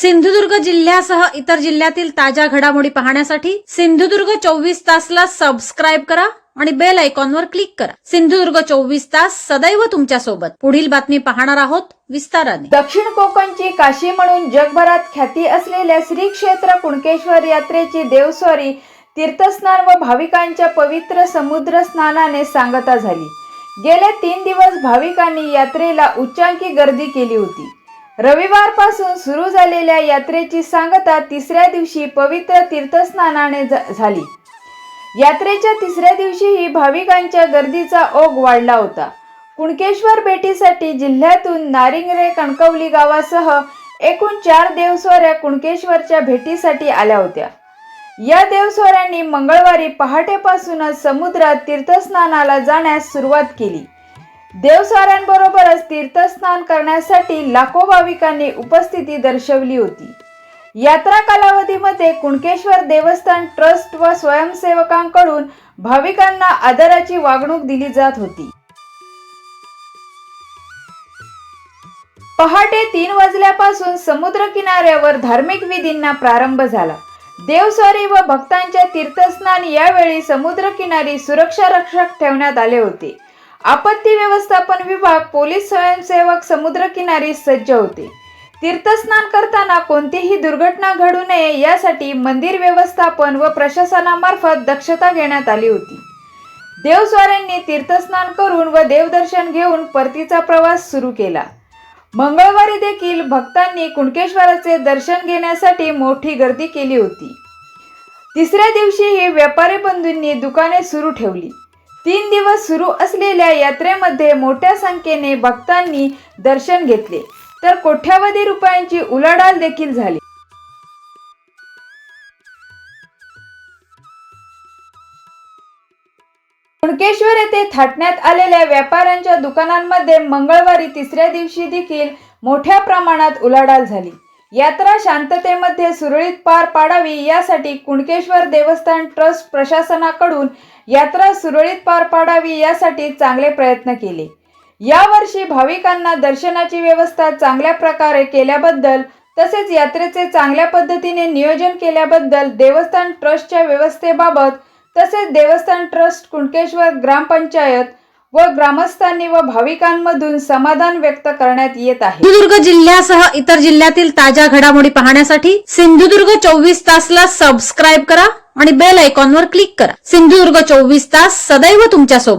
सिंधुदुर्ग जिल्ह्यासह इतर जिल्ह्यातील ताज्या घडामोडी पाहण्यासाठी सिंधुदुर्ग चोवीस तासला सबस्क्राईब करा आणि बेल आयकॉनवर क्लिक करा. सिंधुदुर्ग चोवीस तास सदैव तुमच्यासोबत. पुढील बातमी पाहणार आहोत विस्ताराने. दक्षिण कोकणची काशी म्हणून जगभरात ख्याती असलेल्या श्री क्षेत्र कुणकेश्वर यात्रेची देवस्वारी तीर्थस्नान व भाविकांच्या पवित्र समुद्र स्नानाने सांगता झाली. गेले तीन दिवस भाविकांनी यात्रेला उच्चांकी गर्दी केली होती. रविवारपासून सुरू झालेल्या यात्रेची सांगता तिसऱ्या दिवशी पवित्र तीर्थस्नानाने झाली. यात्रेच्या तिसऱ्या दिवशीही भाविकांच्या गर्दीचा ओघ वाढला होता. कुणकेश्वर भेटीसाठी जिल्ह्यातून नारिंगरे कणकवली गावासह एकूण चार देवस्वाऱ्या कुणकेश्वरच्या भेटीसाठी आल्या होत्या. या देवस्वऱ्यांनी मंगळवारी पहाटेपासूनच समुद्रात तीर्थस्नानाला जाण्यास सुरुवात केली. देवसाऱ्यांबरोबरच तीर्थस्नान करण्यासाठी लाखो भाविकांनी उपस्थिती दर्शवली होती. यात्रा कालावधीमध्ये कुणकेश्वर देवस्थान ट्रस्ट व स्वयंसेवकांकडून भाविकांना आदराची वागणूक दिली जात होती. पहाटे तीन वाजल्यापासून समुद्र किनाऱ्यावर धार्मिक विधींना प्रारंभ झाला. देवस्वारी व भक्तांच्या तीर्थस्नान यावेळी समुद्र किनारी सुरक्षा रक्षक ठेवण्यात आले होते. आपत्ती व्यवस्थापन विभाग पोलीस स्वयंसेवक समुद्र किनारी सज्ज होते. तीर्थस्नान करताना कोणतीही दुर्घटना घडू नये यासाठी मंदिर व्यवस्थापन व प्रशासनामार्फत दक्षता घेण्यात आली होती. देवस्वाऱ्यांनी तीर्थस्नान करून व देवदर्शन घेऊन परतीचा प्रवास सुरू केला. मंगळवारी देखील भक्तांनी कुणकेश्वराचे दर्शन घेण्यासाठी मोठी गर्दी केली होती. तिसऱ्या दिवशीही व्यापारी बंधूंनी दुकाने सुरू ठेवली. तीन दिवस सुरू असलेल्या यात्रेमध्ये मोठ्या संख्येने भक्तांनी दर्शन घेतले. तर कोट्यावधी रुपयांची उलाढाल देखील झाली. कुणकेश्वर येथे थाटण्यात आलेल्या व्यापाऱ्यांच्या दुकानांमध्ये मंगळवारी तिसऱ्या दिवशी देखील मोठ्या प्रमाणात उलाढाल झाली. यात्रा शांततेमध्ये सुरळीत पार पाडावी यासाठी कुणकेश्वर देवस्थान ट्रस्ट प्रशासनाकडून यात्रा सुरळीत पार पाडावी यासाठी चांगले प्रयत्न केले. यावर्षी भाविकांना दर्शनाची व्यवस्था चांगल्या प्रकारे केल्याबद्दल तसेच यात्रेचे चांगल्या पद्धतीने नियोजन केल्याबद्दल देवस्थान ट्रस्टच्या व्यवस्थेबाबत तसेच देवस्थान ट्रस्ट कुणकेश्वर ग्रामपंचायत व ग्रामस्थांनी व भाविकांमधून समाधान व्यक्त करण्यात येत आहे. सिंधुदुर्ग जिल्ह्यासह इतर जिल्ह्यातील ताज्या घडामोडी पाहण्यासाठी सिंधुदुर्ग चोवीस तासला सबस्क्राईब करा आणि बेल आयकॉनवर क्लिक करा. सिंधुदुर्ग चोवीस तास सदैव तुमच्यासोबत